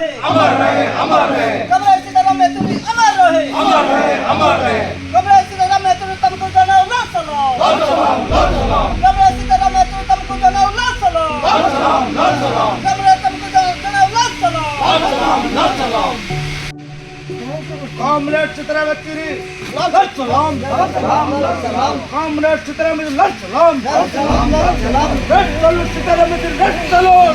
रहे। अमर रहे अमर रहे। कमरे सीताराम में तुम अमर रहे। अमर रहे अमर रहे। कमरे सीताराम में तुम तुमको जाना उल्लास सलाम लाल सलाम लाल सलाम कमरे सीताराम में तुम तुमको जाना उल्लास सलाम लाल सलाम लाल सलाम कमरे तुमको जाना उल्लास सलाम लाल सलाम लाल सलाम कॉमरेड चित्रा तिरी लाल सलाम लाल सलाम लाल सलाम। कॉमरेड चित्रा में लाल सलाम। लाल सलाम लाल सलाम। रेड सलूट चित्रा में रेड सलूट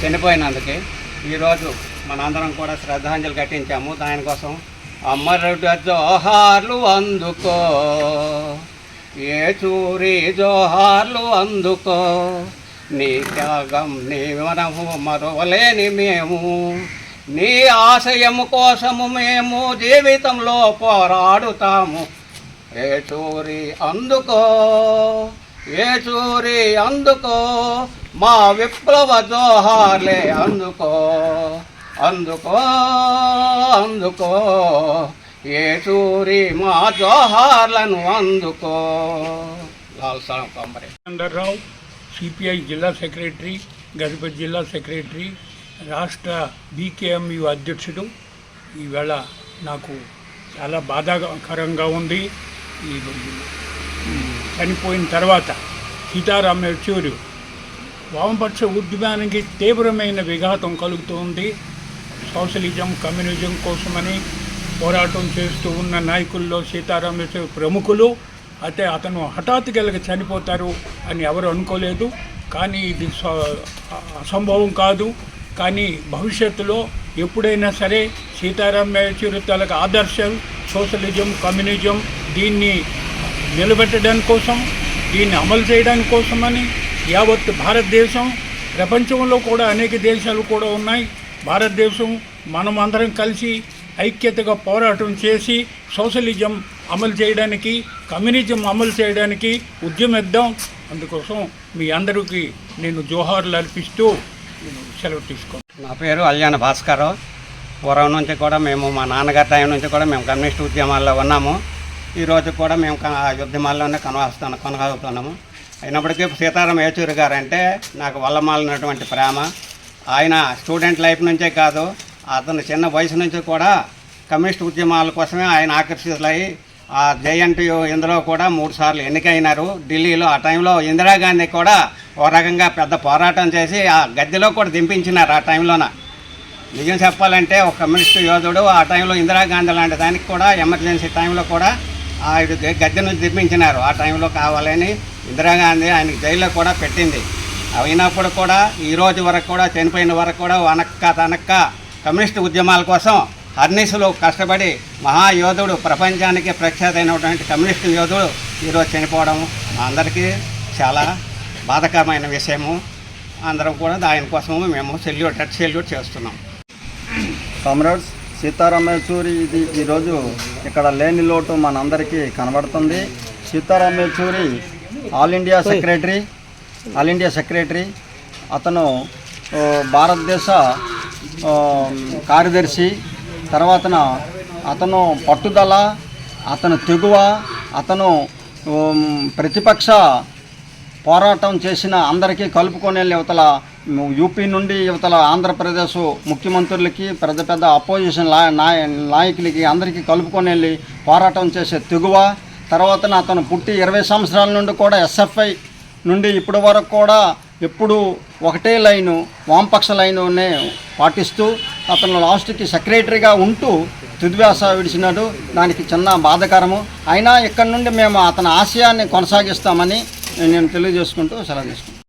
చనిపోయినందుకే ఈరోజు మనందరం కూడా శ్రద్ధాంజలి ఘటించాము. దానికోసం అమరుడు జోహార్లు అందుకో ఏ చూరి జోహార్లు అందుకో నీ త్యాగం నీ మనము మరవలేని మేము. నీ ఆశయము కోసము మేము జీవితంలో పోరాడుతాము. ఏ చూరి అందుకో ఏచూరి అందుకో మా విప్లవ జోహార్లే అందుకో అందుకో అందుకో. ఏచూరి మా జోహార్లను అందుకో. లాల్ రావు సిపిఐ జిల్లా సెక్రటరీ గజపతి జిల్లా సెక్రటరీ రాష్ట్ర బీకేఎంయు అధ్యక్షుడు. ఈవేళ నాకు చాలా బాధాకరంగా ఉంది ఈ ఈ చనిపోయిన తర్వాత సీతారాం యెచూరి వామపక్ష ఉద్యమానికి తీవ్రమైన విఘాతం కలుగుతోంది. సోషలిజం కమ్యూనిజం కోసమని పోరాటం చేస్తూ ఉన్న నాయకుల్లో సీతారాం యెచూరి ప్రముఖులు. అయితే అతను హఠాత్తుగా చనిపోతారు అని ఎవరు అనుకోలేదు. కానీ ఇది అసంభవం కాదు. కానీ భవిష్యత్తులో ఎప్పుడైనా సరే సీతారాం యెచూరి తాలూకు ఆదర్శం సోషలిజం కమ్యూనిజం దీన్ని నిలబెట్టడం కోసం దీన్ని అమలు చేయడానికి కోసమని యావత్ భారతదేశం ప్రపంచంలో కూడా అనేక దేశాలు కూడా ఉన్నాయి. భారతదేశం మనమందరం కలిసి ఐక్యతగా పోరాటం చేసి సోషలిజం అమలు చేయడానికి కమ్యూనిజం అమలు చేయడానికి ఉద్యమిద్దాం. అందుకోసం మీ అందరికీ నేను జోహార్లు అర్పిస్తూ సెలవు తీసుకో నా పేరు అల్యాన భాస్కర్ పూర్వం నుంచి కూడా మేము మా నాన్నగారి టైం నుంచి కూడా మేము కమ్యూనిస్ట్ ఉద్యమాల్లో ఉన్నాము. ఈరోజు కూడా మేము ఆ ఉద్యమాల్లోనే కొనసాగుతున్నా కొనసాగుతున్నాము అయినప్పటికీ సీతారాం యేచూరి గారు అంటే నాకు వల్లమాలినటువంటి ప్రేమ. ఆయన స్టూడెంట్ లైఫ్ నుంచే కాదు అతను చిన్న వయసు నుంచి కూడా కమ్యూనిస్ట్ ఉద్యమాల కోసమే ఆయన ఆకర్షితులై ఆ జేఎన్టీయు ఇందులో కూడా మూడు సార్లు ఎన్నికైనారు. ఢిల్లీలో ఆ టైంలో ఇందిరాగాంధీ కూడా ఓ రకంగా పెద్ద పోరాటం చేసి ఆ గద్దెలో కూడా దింపించినారు ఆ టైంలోన. నిజం చెప్పాలంటే ఒక కమ్యూనిస్ట్ యోధుడు ఆ టైంలో ఇందిరాగాంధీ లాంటి దానికి కూడా ఎమర్జెన్సీ టైంలో కూడా ఆ గద్దెను గద్దె నుంచి ఆ టైంలో కావాలని ఇందిరాగాంధీ ఆయనకి జైల్లో కూడా పెట్టింది. అయినప్పుడు కూడా ఈ రోజు వరకు కూడా చనిపోయిన వరకు కూడా వనక్క తనక్క కమ్యూనిస్ట్ ఉద్యమాల కోసం హర్నిసులు కష్టపడి మహాయోధుడు ప్రపంచానికి ప్రఖ్యాతైనటువంటి కమ్యూనిస్ట్ యోధుడు ఈరోజు చనిపోవడం మా అందరికీ చాలా బాధకరమైన విషయము. అందరం కూడా దానికోసము మేము సెల్యూట్ సెల్యూట్ చేస్తున్నాం. కామ్రాడ్స్ సీతారాం యెచూరి ఇది ఈరోజు ఇక్కడ లేని లోటు మనందరికీ కనబడుతుంది. Sitaram Yechury all India secretary all India secretary అతను భారతదేశ కార్యదర్శి తర్వాతన అతను పట్టుదల అతను తెగువ అతను ప్రతిపక్ష పోరాటం చేసిన అందరికీ కలుపుకొని వెళ్ళి యువతల యూపీ నుండి యువతల ఆంధ్రప్రదేశ్ ముఖ్యమంత్రులకి పెద్ద పెద్ద అపోజిషన్ నాయ నాయకులకి అందరికీ కలుపుకొని వెళ్ళి పోరాటం చేసే తెగువ. తర్వాత అతను పుట్టి ఇరవై సంవత్సరాల నుండి కూడా ఎస్ఎఫ్ఐ నుండి ఇప్పటి వరకు కూడా ఎప్పుడు ఒకటే లైను వామపక్ష లైనునే పాటిస్తూ అతను లాస్ట్కి సెక్రటరీగా ఉంటూ తుదివ్యాస విడిచినాడు. దానికి చిన్న బాధకరము. అయినా ఇక్కడ నుండి మేము అతని ఆశయాన్ని కొనసాగిస్తామని నేను తెలియజేసుకుంటూ సెలవు తీసుకుంటాను